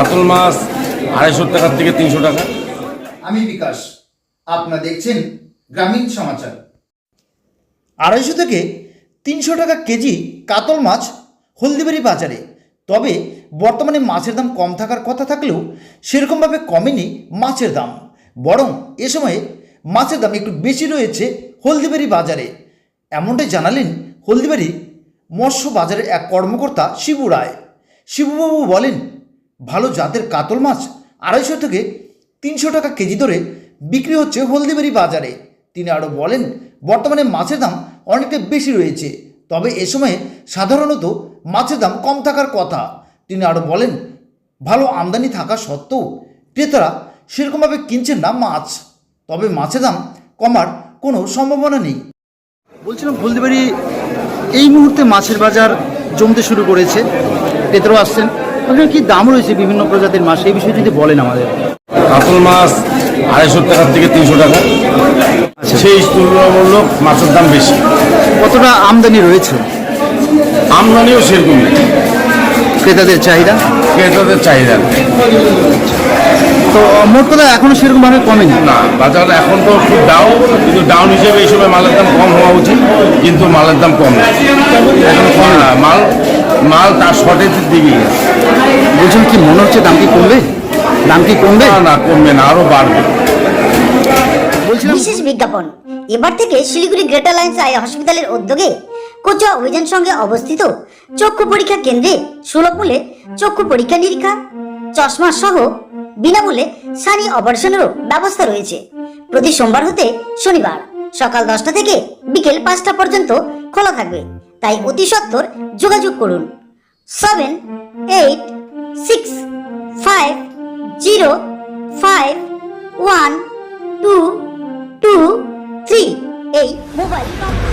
কাতল মাছ আড়াইশো টাকার থেকে তিনশো টাকা। আমি বিকাশ। আপনারা দেখছেন গ্রামীণ সমাচার। আড়াইশো থেকে তিনশো টাকা কেজি কাতল মাছ হলদিবাড়ি বাজারে। তবে বর্তমানে মাছের দাম কম থাকার কথা থাকলেও সেরকমভাবে কমেনি মাছের দাম। বরং এ সময়ে মাছের দাম একটু বেশি রয়েছে হলদিবাড়ি বাজারে। এমনটাই জানালেন হলদিবাড়ি মৎস্য বাজারের এক কর্মকর্তা শিবু রায়। শিবুবাবু বলেন ভালো জাতের কাতল মাছ আড়াইশো থেকে তিনশো টাকা কেজি ধরে বিক্রি হচ্ছে হলদিবাড়ি বাজারে। তিনি আরও বলেন, বর্তমানে মাছের দাম অনেকটা বেশি রয়েছে, তবে এ সময়ে সাধারণত মাছের দাম কম থাকার কথা। তিনি আরও বলেন, ভালো আমদানি থাকা সত্ত্বেও ক্রেতারা সেরকমভাবে কিনছেন না মাছ, তবে মাছের দাম কমার কোনো সম্ভাবনা নেই। বলছিলাম হলদিবাড়ি এই মুহূর্তে মাছের বাজার জমতে শুরু করেছে। ক্রেতারাও আসছেন। ওখানে কি দাম রয়েছে বিভিন্ন প্রজাতির মাছ? এই বিষয়ে যদি বলেন আমাদের। কাতল মাছ আড়াইশো টাকার থেকে তিনশো টাকা। সেই তুলনামূলক মাছের দাম বেশি। কতটা আমদানি রয়েছে? আমদানিও সেরকমই ক্রেতাদের চাহিদা? ক্রেতাদের চাহিদা তো মোট কথা এখনও সেরকমভাবে কমেনি। না বাজার এখন তো খুব ডাউন কিন্তু ডাউন হিসেবে এই সময় মালের দাম কম হওয়া উচিত কিন্তু মালের দাম কম। না এখন কম না মাল মাল তার শর্টেজের দিকেই আছে। বলছেন কি মনে হচ্ছে দাম কি কমবে? দাম কি কমবে? না না কমবে না আরও বাড়বে। বিশেষ বিজ্ঞাপন। এবার থেকে শিলিগুড়ি গ্রেটার লাইন্স আই হসপিটালের উদ্যোগে কোচুয়া অভিযান সঙ্গে অবস্থিত চক্ষু পরীক্ষা কেন্দ্রে সুলভ মূল্যে চক্ষু পরীক্ষা নিরীক্ষা চশমা সহ বিনামূল্যে সানি অপারেশনেরও ব্যবস্থা রয়েছে। প্রতি সোমবার হতে শনিবার সকাল দশটা থেকে বিকেল পাঁচটা পর্যন্ত খোলা থাকবে। তাই অতি সত্বর যোগাযোগ করুন। Seven eight six five zero five one two two three এই মোবাইল নম্বর